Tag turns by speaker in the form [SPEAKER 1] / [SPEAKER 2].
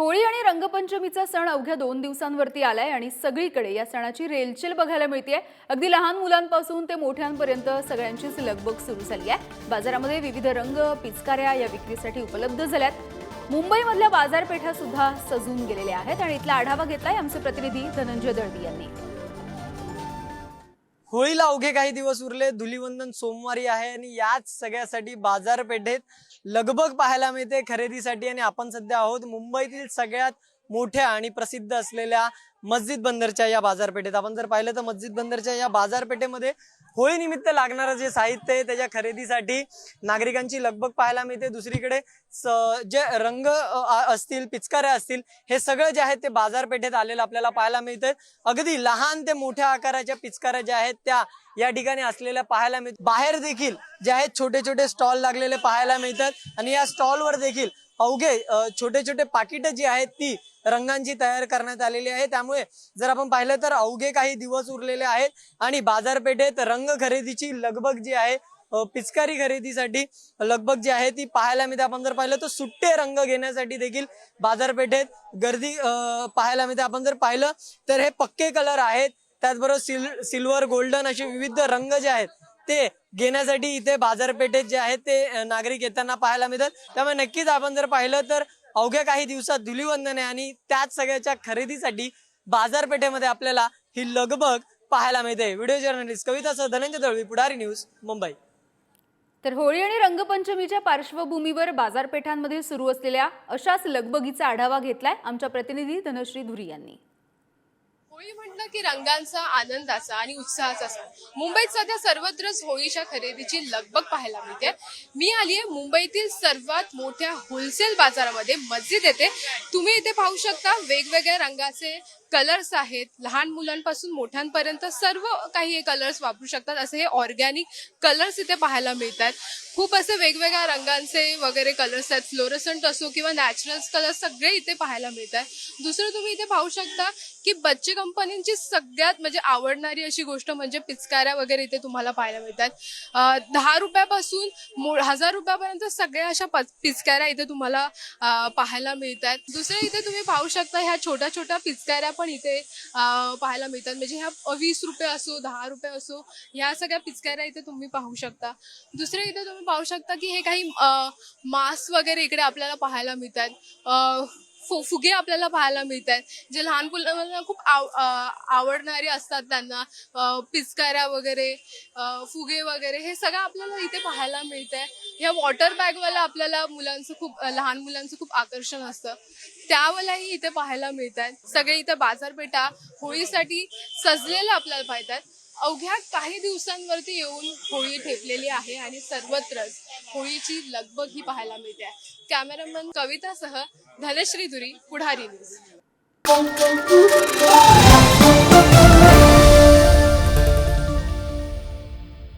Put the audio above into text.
[SPEAKER 1] होळी आणि रंगपंचमीचा सण अवघ्या दोन दिवसांवरती आलाय आणि सगळीकडे या सणाची रेलचेल बघायला मिळते अगदी लहान मुलांपासून ते मोठ्यांपर्यंत सगळ्यांचीच लगबग सुरू झाली आहे बाजारामध्ये विविध रंग पिचकाऱ्या या विक्रीसाठी उपलब्ध झाल्यात. मुंबईमधल्या बाजारपेठा सुद्धा सजून गेलेल्या आहेत आणि इथला आढावा घेतलाय आमचे प्रतिनिधी धनंजय दळवी यांनी.
[SPEAKER 2] होळीला अवघे काही दिवस उरले. धुलीवंदन सोमवारी आहे आणि याच सगळ्यासाठी बाजारपेठेत लगबग पाहायला मिळते खरेदीसाठी. आणि आपण सध्या आहोत मुंबईतील सगळ्यात मोठ्या आणि प्रसिद्ध असलेल्या मस्जिद बंदरच्या या बाजारपेठेत. आपण जर पाहिलं तर मस्जिद बंदरच्या या बाजारपेठेमध्ये होळीनिमित्त लागणारं जे साहित्य आहे त्याच्या खरेदीसाठी नागरिकांची लगबग पाहायला मिळते. दुसरीकडे जे रंग असतील पिचकाऱ्या असतील हे सगळं जे आहेत ते बाजारपेठेत आलेलं आपल्याला पाहायला मिळतं अगदी लहान ते मोठ्या आकाराच्या पिचकाऱ्या ज्या आहेत त्या या ठिकाणी असलेल्या पाहायला मिळतात बाहेर देखील जे आहेत छोटे छोटे स्टॉल लागलेले पाहायला मिळतात. आणि या स्टॉलवर देखील अवघे छोटे छोटे पाकिटं जी आहेत ती रंगांची तयार करण्यात आलेली आहे. त्यामुळे जर आपण पाहिलं तर अवघे काही दिवस उरलेले आहेत आणि बाजारपेठेत रंग खरेदीची लगबग जी आहे पिचकारी खरेदीसाठी लगभग जी आहे ती पाहायला मिळते. आपण जर पाहिलं तर सुट्टे रंग घेण्यासाठी देखील बाजारपेठेत गर्दी पाहायला मिळते. आपण जर पाहिलं तर हे पक्के कलर आहेत. त्याचबरोबर सिल सिल्वर गोल्डन असे विविध रंग जे आहेत ते घेण्यासाठी इथे बाजारपेठेत जे आहेत ते नागरिक येताना पाहायला मिळतात. त्यामुळे नक्कीच आपण जर पाहिलं तर अवघ्या काही दिवसात धुलीवंदन आहे आणि त्याच सगळ्याच्या खरेदीसाठी बाजारपेठेमध्ये आपल्याला ही लगबग पाहायला मिळते. व्हिडिओ जर्नलिस्ट कवितासह धनंजय दळवी पुढारी न्यूज मुंबई.
[SPEAKER 1] तर होळी आणि रंगपंचमीच्या पार्श्वभूमीवर बाजारपेठांमध्ये सुरू असलेल्या अशाच लगबगीचा आढावा घेतलाय आमच्या प्रतिनिधी धनश्री धुरी यांनी.
[SPEAKER 3] होळी म्हटलं की रंगांचा आनंदाचा आणि उत्साहाचा सण. मुंबईत सध्या सर्वत्रच होळीच्या खरेदीची लगबग पाहायला मिळते. मी आली आहे मुंबईतील सर्वात मोठ्या होलसेल बाजारामध्ये. मस्जिद येते. तुम्ही इथे पाहू शकता वेगवेगळ्या रंगाचे कलर्स आहेत. लहान मुलांपासून मोठ्यांपर्यंत सर्व काही हे कलर्स वापरू शकतात. असे हे ऑर्गॅनिक कलर्स इथे पाहायला मिळतात. खूप असे वेगवेगळ्या रंगांचे वगैरे कलर्स आहेत. फ्लोरसंट असो किंवा नॅचरल कलर्स सगळे इथे पाहायला मिळतात. दुसरं तुम्ही इथे पाहू शकता की बच्चे कंपनीची सगळ्यात म्हणजे आवडणारी अशी गोष्ट म्हणजे पिचकाऱ्या वगैरे इथे तुम्हाला पाहायला मिळतात. दहा रुपयापासून हजार रुपयापर्यंत सगळ्या अशा पिचकाऱ्या इथे तुम्हाला पाहायला मिळतात. दुसरे इथे तुम्ही पाहू शकता ह्या छोट्या छोट्या पिचकाऱ्या पण इथे पाहायला मिळतात. म्हणजे ह्या वीस रुपये असो दहा रुपये असो ह्या सगळ्या पिचकाऱ्या इथे तुम्ही पाहू शकता. दुसरे इथे तुम्ही पाहू शकता की हे काही मास्क वगैरे इकडे आपल्याला पाहायला मिळतात. फु- फुगे आपल्याला पाहायला मिळतात जे लहान मुलांना म्हणजे खूप आव आवडणारे असतात त्यांना. पिचकाऱ्या वगैरे फुगे वगैरे हे सगळं आपल्याला इथे पाहायला मिळत आहे ह्या वॉटर बॅगवाला आपल्याला मुलांचं खूप लहान मुलांचं खूप आकर्षण असतं. त्यावालाही इथे पाहायला मिळतात सगळे इथे बाजारपेठा होळीसाठी सजलेल्या आपल्याला पाहतात अवघ्या काही दिवसांवरती येऊन होळी ठेपलेली आहे आणि सर्वत्रच. होळीची लगबग ही पाहायला मिळते. कॅमेरामन कवितासह धनश्री धुरी पुढारी न्यूज.